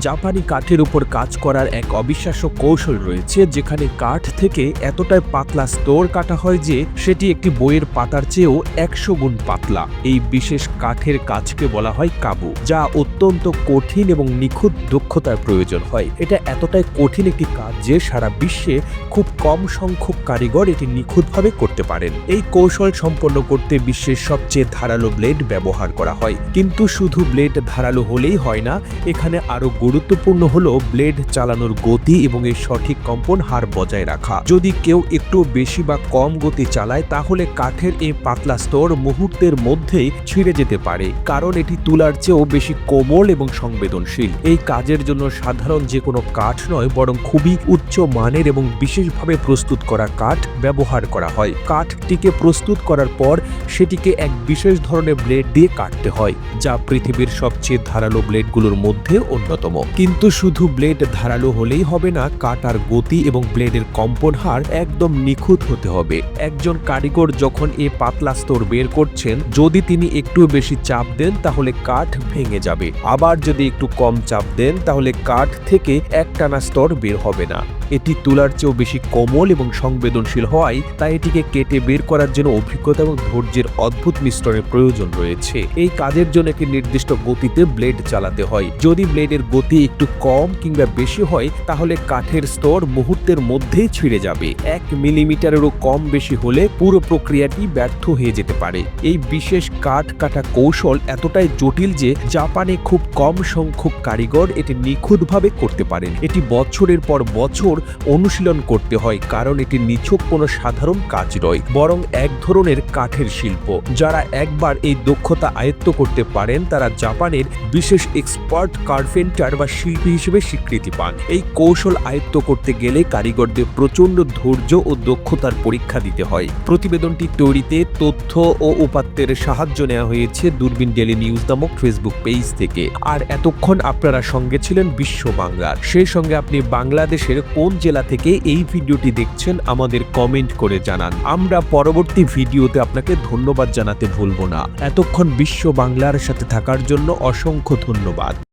জাপানি কাঠের উপর কাজ করার এক অবিশ্বাস্য কৌশল রয়েছে, যেখানে কাঠ থেকে এতটাই পাতলা স্তর কাটা হয় যে সেটি একটি বইয়ের পাতার চেয়েও একশো গুণ পাতলা। এই বিশেষ কাঠের কাজকে বলা হয় কাবু, যা অত্যন্ত কঠিন এবং নিখুঁত দক্ষতার প্রয়োজন হয়। এটা এতটাই কঠিন একটি কাজ যে সারা বিশ্বে খুব কম সংখ্যক কারিগর এটি নিখুঁতভাবে করতে পারেন। এই কৌশল সম্পন্ন করতে বিশ্বের সবচেয়ে ধারালো ব্লেড ব্যবহার করা হয়। কিন্তু শুধু ব্লেড ধারালো হলেই হয় না, এখানে আরও গুরুত্বপূর্ণ হলো ব্লেড চালানোর গতি এবং এর সঠিক কম্পন হার বজায় রাখা। যদি কেউ একটু বেশি বা কম গতি চালায়, তাহলে কাঠের এই পাতলা স্তর মুহূর্তের মধ্যেই ছিঁড়ে যেতে পারে, কারণ এটি তুলার চেয়েও বেশি কোমল এবং সংবেদনশীল। এই কাজের জন্য সাধারণ যে কোনো কাঠ নয়, বরং খুবই উচ্চ মানের এবং বিশেষভাবে প্রস্তুত করা কাঠ ব্যবহার করা হয়। কাঠটিকে প্রস্তুত করার পর সেটিকে এক বিশেষ ধরনের ব্লেড দিয়ে কাটতে হয়, যা পৃথিবীর সবচেয়ে ধারালো ব্লেডগুলোর মধ্যে অন্যতম। কিন্তু শুধু ব্লেড ধারালো হলেই হবে না, কাটার গতি এবং ব্লেডের কম্পন হার একদম নিখুঁত হতে হবে। একজন কারিগর যখন এ পাতলা স্তর বের করছেন, যদি তিনি একটু বেশি চাপ দেন, তাহলে কাঠ ভেঙে যাবে। আবার যদি একটু কম চাপ দেন, তাহলে কাঠ থেকে একটানা স্তর বের হবে না। এটি তুলার চেয়েও বেশি কোমল এবং সংবেদনশীল হওয়ায়, তাই এটিকে কেটে বের করার জন্য অভিজ্ঞতা এবং ধৈর্যের অদ্ভুত মিশ্রণের প্রয়োজন রয়েছে। এই কাজের জন্য একটি নির্দিষ্ট গতিতে ব্লেড চালাতে হয়। যদি ব্লেডের গতি একটু কম কিংবা বেশি হয়, তাহলে কাঠের স্তর মুহূর্তের মধ্যেই ছিঁড়ে যাবে। এক মিলিমিটারেরও কম বেশি হলে পুরো প্রক্রিয়াটি ব্যর্থ হয়ে যেতে পারে। এই বিশেষ কাঠ কাটা কৌশল এতটাই জটিল যে জাপানে খুব কম সংখ্যক কারিগর এটি নিখুঁতভাবে করতে পারেন। এটি বছরের পর বছর অনুশীলন করতে হয়, কারণ এটি নিছক কোনো সাধারণ কাজ নয়, বরং এক ধরনের কাঠের শিল্প। যারা একবার এই দক্ষতা আয়ত্ত করতে পারেন, তারা জাপানের বিশেষ এক্সপার্ট কার্পেন্টার বা শিল্পী হিসেবে স্বীকৃতি পান। এই কৌশল আয়ত্ত করতে গেলে কারিগরদের প্রচণ্ড ধৈর্য ও দক্ষতার পরীক্ষা দিতে হয়। প্রতিবেদনটি তৈরিতে তথ্য ও উপাত্তের সাহায্য নেওয়া হয়েছে দূরবীন ডেলি নিউজ নামক ফেসবুক পেজ থেকে। আর এতক্ষণ আপনারা সঙ্গে ছিলেন বিশ্ব বাংলার সেই সঙ্গে আপনি বাংলাদেশের কোন জেলা থেকে এই ভিডিওটি দেখছেন আমাদের কমেন্ট করে জানান। আমরা পরবর্তী ভিডিওতে আপনাকে ধন্যবাদ জানাতে ভুলব না। এতক্ষণ বিশ্ব বাংলার সাথে থাকার জন্য অসংখ্য ধন্যবাদ।